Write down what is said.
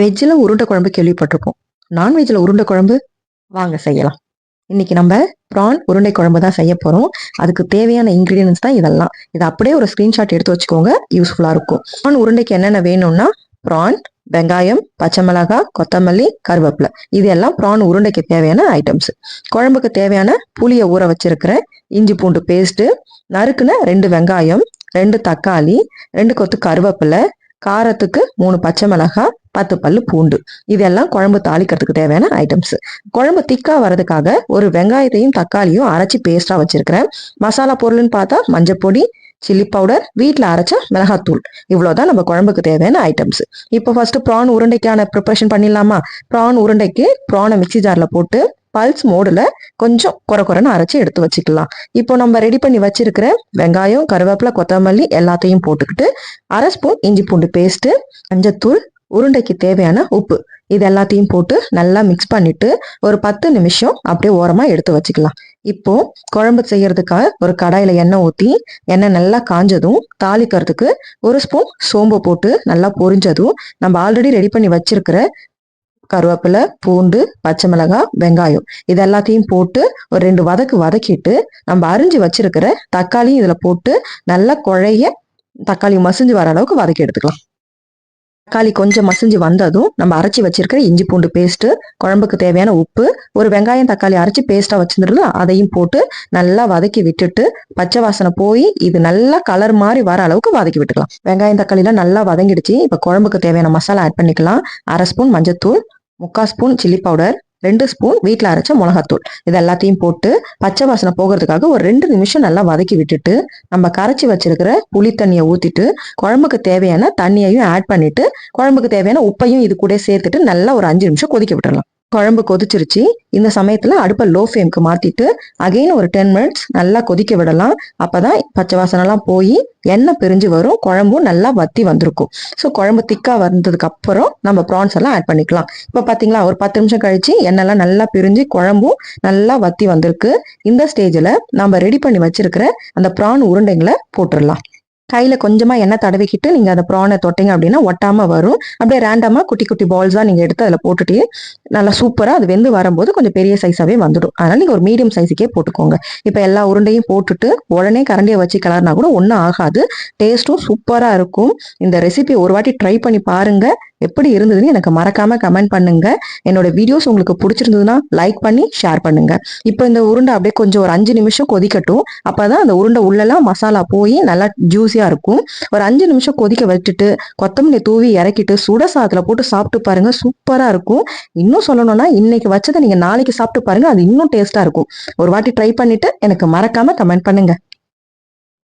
வெஜ்ஜில் உருண்டை குழம்பு கேள்விப்பட்டிருப்போம் நான்வெஜ்ஜில் உருண்டை குழம்பு வாங்க செய்யலாம். இன்னைக்கு நம்ம ப்ரான் உருண்டை குழம்பு தான் செய்ய போகிறோம் அதுக்கு தேவையான இன்க்ரீடியன்ஸ் தான் இதெல்லாம். இதை அப்படியே ஒரு ஸ்க்ரீன்ஷாட் எடுத்து வச்சுக்கோங்க. யூஸ்ஃபுல்லாக இருக்கும். ப்ரான் உருண்டைக்கு என்னென்ன வேணும்னா ப்ரான் வெங்காயம் பச்சை மிளகாய் கொத்தமல்லி கருவேப்பிலை. இது எல்லாம் ப்ரான் உருண்டைக்கு தேவையான ஐட்டம்ஸ் குழம்புக்கு தேவையான புளியை ஊற வச்சிருக்கிறேன். இஞ்சி பூண்டு பேஸ்ட்டு நறுக்குன ரெண்டு வெங்காயம் ரெண்டு தக்காளி ரெண்டு கொத்து கருவேப்பிலை காரத்துக்கு மூணு பச்சை மிளகாய் பத்து பல்லு பூண்டு. இதெல்லாம் குழம்பு தாளிக்கிறதுக்கு தேவையான ஐட்டம்ஸ் குழம்பு திக்கா வர்றதுக்காக ஒரு வெங்காயத்தையும் தக்காளியும் அரைச்சி பேஸ்டா வச்சிருக்கிறேன். மசாலா பொருள்னு பார்த்தா மஞ்சள் பொடி சில்லி பவுடர் வீட்டில் அரைச்ச மிளகாத்தூள். இவ்வளோதான் நம்ம குழம்புக்கு தேவையான ஐட்டம்ஸ் இப்போ ஃபர்ஸ்ட் ப்ரான் உருண்டைக்கான ப்ரிப்பரேஷன் பண்ணிடலாமா? ப்ரான் உருண்டைக்கு ப்ரானை மிக்சி ஜாரில் போட்டு பல்ஸ் மோடில் கொஞ்சம் குறை குறைன்னு அரைச்சி எடுத்து வச்சுக்கலாம். இப்போ நம்ம ரெடி பண்ணி வச்சிருக்கிற வெங்காயம் கருவேப்பிலை கொத்தமல்லி எல்லாத்தையும் போட்டுக்கிட்டு அரை ஸ்பூன் இஞ்சி பூண்டு பேஸ்ட்டு மஞ்சத்தூள் உருண்டைக்கு தேவையான உப்பு. இது எல்லாத்தையும் போட்டு நல்லா மிக்ஸ் பண்ணிட்டு ஒரு பத்து நிமிஷம் அப்படியே ஓரமாக எடுத்து வச்சுக்கலாம். இப்போ குழம்பு செய்யறதுக்காக ஒரு கடாயில எண்ணெய் ஊற்றி எண்ணெய் நல்லா காஞ்சதும் தாளிக்கிறதுக்கு ஒரு ஸ்பூன் சோம்பு போட்டு நல்லா பொரிஞ்சதும் நம்ம ஆல்ரெடி ரெடி பண்ணி வச்சிருக்கிற கருவேப்பிலை பூண்டு பச்சை மிளகாய் வெங்காயம். இது எல்லாத்தையும் போட்டு ஒரு ரெண்டு வதக்கு வதக்கிட்டு நம்ம அரிஞ்சு வச்சிருக்கிற தக்காளியும் இதில் போட்டு நல்லா குழைய தக்காளி மசிஞ்சு வர அளவுக்கு வதக்கி எடுத்துக்கலாம். தக்காளி கொஞ்சம் மசிஞ்சு வந்ததும் நம்ம அரைச்சி வச்சிருக்கிற இஞ்சி பூண்டு பேஸ்ட்டு குழம்புக்கு தேவையான உப்பு ஒரு வெங்காயம் தக்காளி அரைச்சி பேஸ்ட்டாக வச்சிருந்தோம்ல அதையும் போட்டு நல்லா வதக்கி விட்டுட்டு பச்சை வாசனை போய் இது நல்லா கலர் மாதிரி வர அளவுக்கு வதக்கி விட்டுக்கலாம். வெங்காயம் தக்காளிலாம் நல்லா வதங்கிடுச்சு. இப்போ குழம்புக்கு தேவையான மசாலா ஆட் பண்ணிக்கலாம். அரை ஸ்பூன் மஞ்சத்தூள் முக்கால் ஸ்பூன் சில்லி பவுடர் ரெண்டு ஸ்பூன் வீட்டில் அரைச்ச மிளகாத்தூள். இது எல்லாத்தையும் போட்டு பச்சை வாசனை போகிறதுக்காக ஒரு ரெண்டு நிமிஷம் நல்லா வதக்கி விட்டுட்டு நம்ம கரைச்சி வச்சிருக்கிற புளி தண்ணியை ஊற்றிட்டு குழம்புக்கு தேவையான தண்ணியையும் ஆட் பண்ணிட்டு குழம்புக்கு தேவையான உப்பையும் இது கூட சேர்த்துட்டு நல்லா ஒரு அஞ்சு நிமிஷம் கொதிக்க விட்டுடலாம் குழம்பு கொதிச்சிருச்சு. இந்த சமயத்துல அடுப்பை லோ ஃப்ளேம்க்கு மாத்திட்டு அகைன் ஒரு டென் மினிட்ஸ் நல்லா கொதிக்க விடலாம். அப்பதான் பச்சை வாசனைலாம் போய் எண்ணெய் பிரிஞ்சு வரும் குழம்பும் நல்லா வத்தி வந்திருக்கும். ஸோ குழம்பு திக்கா வந்ததுக்கு அப்புறம் நம்ம ப்ரான்ஸ் எல்லாம் ஆட் பண்ணிக்கலாம். இப்போ பாத்தீங்களா ஒரு பத்து நிமிஷம் கழிச்சு எண்ணெய்லாம் நல்லா பிரிஞ்சு குழம்பும் நல்லா வத்தி வந்திருக்கு. இந்த ஸ்டேஜில் நம்ம ரெடி பண்ணி வச்சிருக்கிற அந்த ப்ரான் உருண்டைங்களை போட்டுடலாம். கையில கொஞ்சமா எண்ணெய் தடவிக்கிட்டு நீங்க அந்த ப்ரானை தொட்டிங்க அப்படின்னா ஒட்டாம வரும். அப்படியே ரேண்டமா குட்டி குட்டி பால்ஸா நீங்க எடுத்து அதில் போட்டுட்டு நல்லா சூப்பரா அது வெந்து வரும்போது கொஞ்சம் பெரிய சைஸாவே வந்துடும். அதனால நீங்க ஒரு மீடியம் சைஸுக்கே போட்டுக்கோங்க. இப்போ எல்லா உருண்டையும் போட்டுட்டு உடனே கரண்டியை வச்சு கலர்னா கூட ஒன்றும் ஆகாது. டேஸ்ட்டும் சூப்பரா இருக்கும். இந்த ரெசிபி ஒரு வாட்டி ட்ரை பண்ணி பாருங்க. எப்படி இருந்ததுன்னு எனக்கு மறக்காம கமெண்ட் பண்ணுங்க. என்னோட வீடியோஸ் உங்களுக்கு பிடிச்சிருந்ததுன்னா லைக் பண்ணி ஷேர் பண்ணுங்க. இப்போ இந்த உருண்டை அப்படியே கொஞ்சம் ஒரு அஞ்சு நிமிஷம் கொதிக்கட்டும். அப்பதான் அந்த உருண்டை உள்ளெல்லாம் மசாலா போய் நல்லா ஜூஸி ஜூஸியா இருக்கும். ஒரு அஞ்சு நிமிஷம் கொதிக்க வச்சுட்டு கொத்தமல்லி தூவி இறக்கிட்டு சுட சாதத்துல போட்டு சாப்பிட்டு பாருங்க சூப்பரா இருக்கும். இன்னும் சொல்லணும்னா இன்னைக்கு வச்சதை நீங்க நாளைக்கு சாப்பிட்டு பாருங்க அது இன்னும் டேஸ்டா இருக்கும். ஒரு வாட்டி ட்ரை பண்ணிட்டு எனக்கு மறக்காம கமெண்ட் பண்ணுங்க.